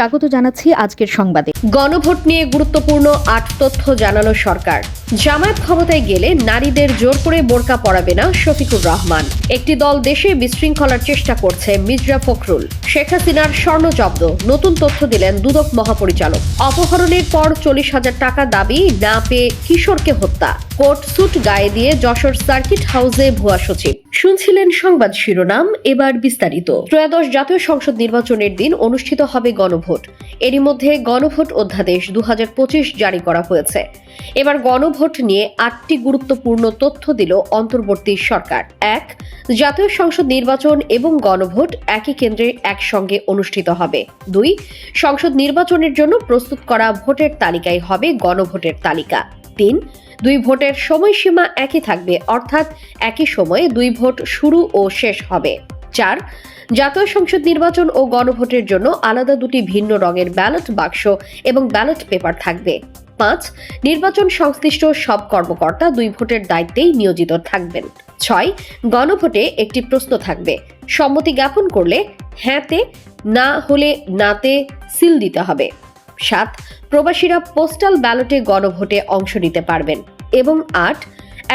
স্বাগত জানাচ্ছি আজকের সংবাদে। গণভোট নিয়ে গুরুত্বপূর্ণ আট তথ্য জানালো সরকার। জামায়াত ক্ষমতায় গেলে নারীদের জোর করে বোরকা পরাবে না শফিকুর রহমান। একটি দল দেশে বিশৃঙ্খলার চেষ্টা করছে মির্জা ফখরুল। শেখ হাসিনার স্বর্ণ জব্দ। নতুন তথ্য দিলেন দুদক মহাপরিচালক। অপহরণের পর চল্লিশ হাজার টাকা দাবি না পেয়ে কিশোরকে হত্যা। কোর্ট স্যুট গায়ে দিয়ে যশোর সার্কিট হাউসে ভুয়া সচিব। শুনছিলেন সংবাদ শিরোনাম, এবার বিস্তারিত। ত্রয়োদশ জাতীয় সংসদ নির্বাচনের দিন অনুষ্ঠিত হবে গণভোট। এরই মধ্যে গণভোট অধ্যাদেশ দুহাজার পঁচিশ জারি করা হয়েছে। এবার গণভোট নিয়ে আটটি গুরুত্বপূর্ণ তথ্য দিল অন্তর্বর্তী সরকার। এক, জাতীয় সংসদ নির্বাচন এবং গণভোট একই কেন্দ্রে একসঙ্গে অনুষ্ঠিত হবে। দুই, সংসদ নির্বাচনের জন্য প্রস্তুত করা ভোটের তালিকায় হবে গণভোটের তালিকা। তিন, দুই ভোটের সময়সীমা একই থাকবে, অর্থাৎ একই সময়ে দুই ভোট শুরু ও শেষ হবে। চার, জাতীয় সংসদ নির্বাচন ও গণভোটের জন্য আলাদা দুটি ভিন্ন রঙের ব্যালট বাক্স এবং ব্যালট পেপার থাকবে। পাঁচ, নির্বাচন সংশ্লিষ্ট সব কর্মকর্তা দুই ভোটের দায়িত্বেই নিয়োজিত থাকবেন। ছয়, গণভোটে একটি প্রশ্ন থাকবে, সম্মতি জ্ঞাপন করলে হ্যাঁতে, না হলে নাতে সিল দিতে হবে। সাত, প্রবাসীরা পোস্টাল ব্যালটে গণভোটে অংশ নিতে পারবেন এবং আট,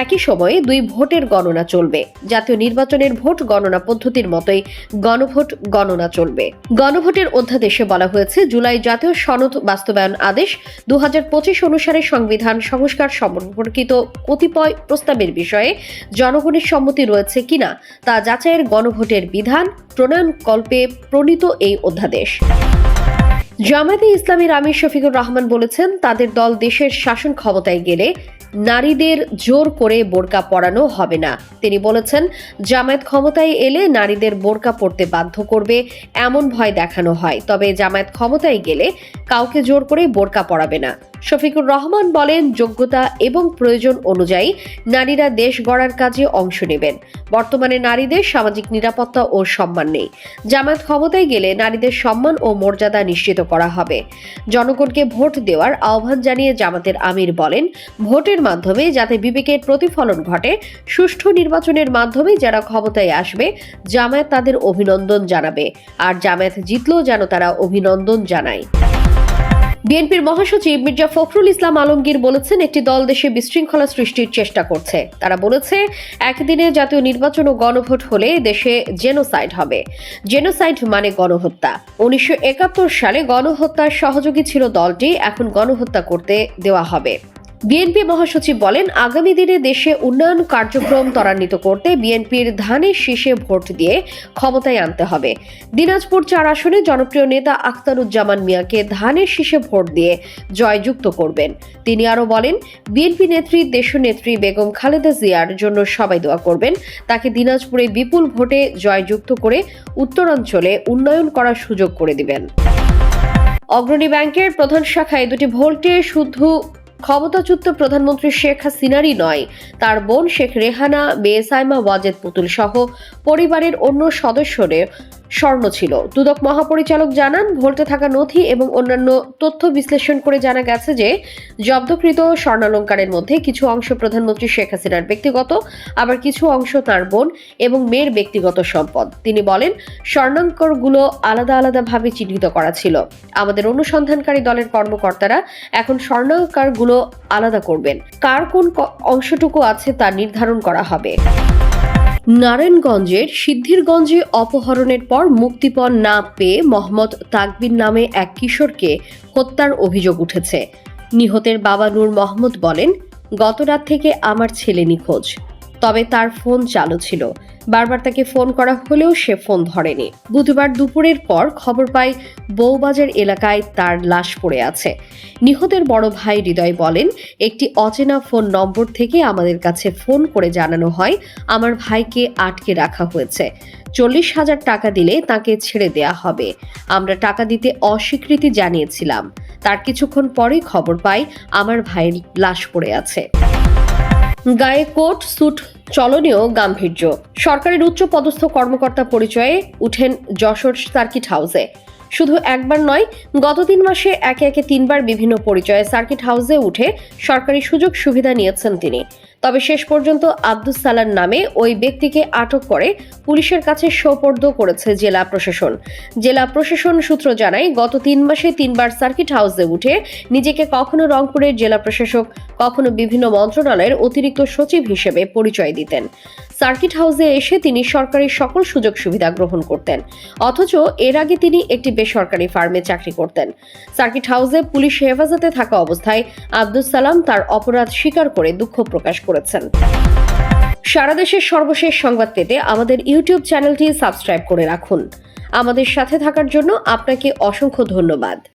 একই সময়ে দুই ভোটের গণনা চলবে। জাতীয় নির্বাচনের ভোট গণনা পদ্ধতির মতোই গণভোট গণনা চলবে। গণভোটের অধ্যাদেশে বলা হয়েছে, জুলাই জাতীয় সনদ বাস্তবায়ন আদেশ দু হাজার পঁচিশ অনুসারে সংবিধান সংস্কার সম্পর্কিত কতিপয় প্রস্তাবের বিষয়ে জনগণের সম্মতি রয়েছে কিনা তা যাচাইয়ের গণভোটের বিধান প্রণয়নকল্পে প্রণীত এই অধ্যাদেশ। জামায়াতে ইসলামীর আমির শফিকুর রহমান বলেছেন, তাদের দল দেশের শাসন ক্ষমতায় গেলে নারীদের জোর করে বোরকা পরানো হবে না। তিনি বলেছেন, জামায়াত ক্ষমতায় এলে নারীদের বোরকা পরতে বাধ্য করবে, এমন ভয় দেখানো হয়। তবে জামায়াত ক্ষমতায় গেলে কাউকে জোর করে বোরকা পরাবে না। শফিকুর রহমান বলেন, যোগ্যতা এবং প্রয়োজন অনুযায়ী নারীরা দেশ গড়ার কাজে অংশ নেবেন। বর্তমানে নারীদের সামাজিক নিরাপত্তা ও সম্মান নেই। জামায়াত ক্ষমতায় গেলে নারীদের সম্মান ও মর্যাদা নিশ্চিত করা হবে। জনগণকে ভোট দেওয়ার আহ্বান জানিয়ে জামাতের আমির বলেন, ভোটের মাধ্যমে যাতে বিবেকের প্রতিফলন ঘটে, সুষ্ঠু নির্বাচনের মাধ্যমে যারা ক্ষমতায় আসবে, জামায়াত তাদের অভিনন্দন জানাবে। আর জামায়াত জিতলেও যেন তারা অভিনন্দন জানায়। বিএনপির মহাসচিব মির্জা ফখরুল ইসলাম আলমগীর বলেছেন, একটি দল দেশে বিশৃঙ্খলা সৃষ্টির চেষ্টা করছে। তারা বলেছে, একদিনে জাতীয় নির্বাচন ও গণভোট হলে দেশে জেনোসাইড হবে। জেনোসাইড মানে গণহত্যা। উনিশশো একাত্তর সালে গণহত্যার সহযোগী ছিল দলটি, এখন গণহত্যা করতে দেওয়া হবে। বিএনপি মহাসচিব বলেন, আগামী দিনে দেশে উন্নয়ন কার্যক্রম ত্বরান্বিত করতে বিএনপির ধানের শীষে ভোট দিয়ে ক্ষমতায় আনতে হবে। দিনাজপুর চার আসনে জনপ্রিয় নেতা আখতারুজ্জামান মিয়াকে ধানের শীষে ভোট দিয়ে জয়যুক্ত করবেন। তিনি আরও বলেন, বিএনপি নেত্রী দেশনেত্রী বেগম খালেদা জিয়ার জন্য সবাই দোয়া করবেন। তাকে দিনাজপুরে বিপুল ভোটে জয়যুক্ত করে উত্তরাঞ্চলে উন্নয়ন করার সুযোগ করে দিবেন। অগ্রণী ব্যাংকের প্রধান শাখায় দুটি ভোল্টে শুধু ক্ষমতাচ্যুত প্রধানমন্ত্রী শেখ হাসিনারই নয়, তার বোন শেখ রেহানা, মেয়ে সাইমা ওয়াজেদ পুতুল সহ পরিবারের অন্য সদস্যদের স্বর্ণ ছিল। দুদক মহাপরিচালক জানান ভোল্টে থাকা নথি এবং অন্যান্য তথ্য বিশ্লেষণ করে জানা গেছে যে, জব্দকৃত স্বর্ণালঙ্কারের মধ্যে কিছু অংশ প্রধানমন্ত্রী শেখ হাসিনার ব্যক্তিগত, আবার কিছু অংশ তার বোন এবং মেয়ের ব্যক্তিগত সম্পদ। তিনি বলেন স্বর্ণাঙ্করগুলো আলাদা আলাদাভাবে চিহ্নিত করা ছিল। আমাদের অনুসন্ধানকারী দলের কর্মকর্তারা এখন স্বর্ণাঙ্কারগুলো আলাদা করবেন। কার কোন অংশটুকু আছে তা নির্ধারণ করা হবে। নারায়ণগঞ্জের সিদ্ধিরগঞ্জে অপহরণের পর মুক্তিপণ না পেয়ে মোহাম্মদ তাকবির নামে এক কিশোরকে হত্যার অভিযোগ উঠেছে। নিহতের বাবা নূর মোহাম্মদ বলেন, গতরাত থেকে আমার ছেলে নিখোঁজ। তবে তার ফোন চালু ছিল। বারবার তাকে ফোন করা হলেও সে ফোন ধরেনি। বুধবার দুপুরের পর খবর পাই বউবাজার এলাকায় তার লাশ পড়ে আছে। নিহতের বড় ভাই হৃদয় বলেন, একটি অচেনা ফোন নম্বর থেকে আমাদের কাছে ফোন করে জানানো হয়, আমার ভাইকে আটকে রাখা হয়েছে। চল্লিশ হাজার টাকা দিলে তাকে ছেড়ে দেয়া হবে। আমরা টাকা দিতে অস্বীকৃতি জানিয়েছিলাম। তার কিছুক্ষণ পরেই খবর পাই আমার ভাইয়ের লাশ পড়ে আছে। গায়ে কোট, স্যুট, চলনীয় গাম্ভীর্য। সরকারের উচ্চ পদস্থ কর্মকর্তা পরিচয়ে উঠেন যশোর সার্কিট হাউসে। শুধু একবার নয়, গত তিন মাসে একে একে তিনবার বিভিন্ন পরিচয়ে সার্কিট হাউসে উঠে সরকারি সুযোগ সুবিধা নিয়েছেন তিনি। তবে শেষ পর্যন্ত আব্দুস সালাম নামে ওই ব্যক্তিকে আটক করে পুলিশের কাছে সোপর্দ করেছে জেলা প্রশাসন। জেলা প্রশাসন সূত্র জানায়, গত তিন মাসে তিনবার সার্কিট হাউসে উঠে নিজেকে কখনো রংপুরের জেলা প্রশাসক, কখনো বিভিন্ন মন্ত্রণালয়ের অতিরিক্ত সচিব হিসেবে পরিচয় দিতেন। সার্কিট হাউসে এসে তিনি সরকারি সকল সুযোগ সুবিধা গ্রহণ করতেন, অথচ এর আগে তিনি একটি বেসরকারি ফার্মে চাকরি করতেন। সার্কিট হাউসে পুলিশ হেফাজতে থাকা অবস্থায় আব্দুস সালাম তার অপরাধ স্বীকার করে দুঃখ প্রকাশ করেছেন। সারা দেশের সর্বশেষ সংবাদ পেতে আমাদের ইউটিউব চ্যানেলটি সাবস্ক্রাইব করে রাখুন। আমাদের সাথে থাকার জন্য আপনাকে অসংখ্য ধন্যবাদ।